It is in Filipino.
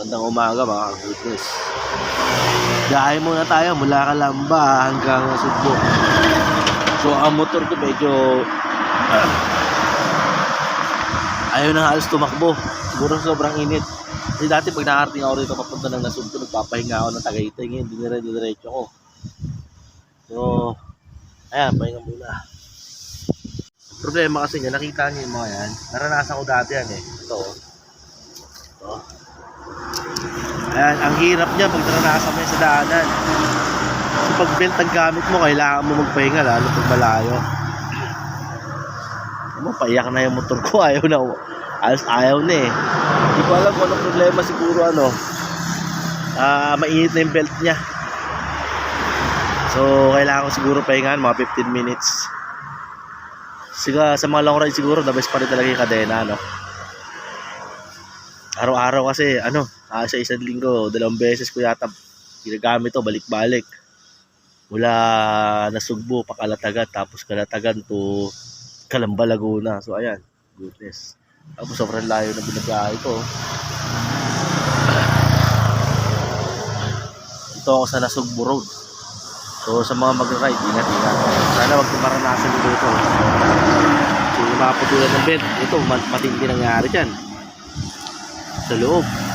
Magandang umaga mga goodness. Biyahe muna tayo mula Kalamba hanggang Sugbo. So ang motor ko medyo ah, ayaw na halos tumakbo. Siguro sobrang init. Kasi dati pag nakarating ako rito papunta ng Nasugbo, nagpapahinga ako ng Tagaytay. Ngayon, dinire-diretso ko. So, ayan, pahinga muna. Problema kasi niya, nakita niyo yung mga yan. Naranasan ko dati yan eh. Ito. oh. Ayan, ang hirap niya pag naranasan mo sa daanan. Kasi pag belt ang gamit mo, kailangan mo magpahinga lalo pag malayo. Ano, paiyak na yung motor ko. Ayaw na. Ayos, ayaw na eh. Hindi ko alam kung anong problema siguro ano. Ah, mainit na yung belt niya. So, kailangan ko siguro pahingahan mga 15 minutes. Siga, sa mga long ride siguro, the best pa rin talaga yung kadena, no? Araw-araw kasi, ano, ah, sa isang linggo, dalawang beses ko yata ginagamit to, balik-balik. Mula Nasugbo, Pakalatagan, tapos Kalatagan to Calamba, Laguna. So, ayan, goodness. Tapos sobrang layo na binabiyahe ko. Ito ako sa Nasugbo Road. So, sa mga mag-ride, ingat-ingat. Sana wag maranasan nyo dito. So, yung mga putulan ng bed, ito, mat- matindi nangyari dyan. Sa loob.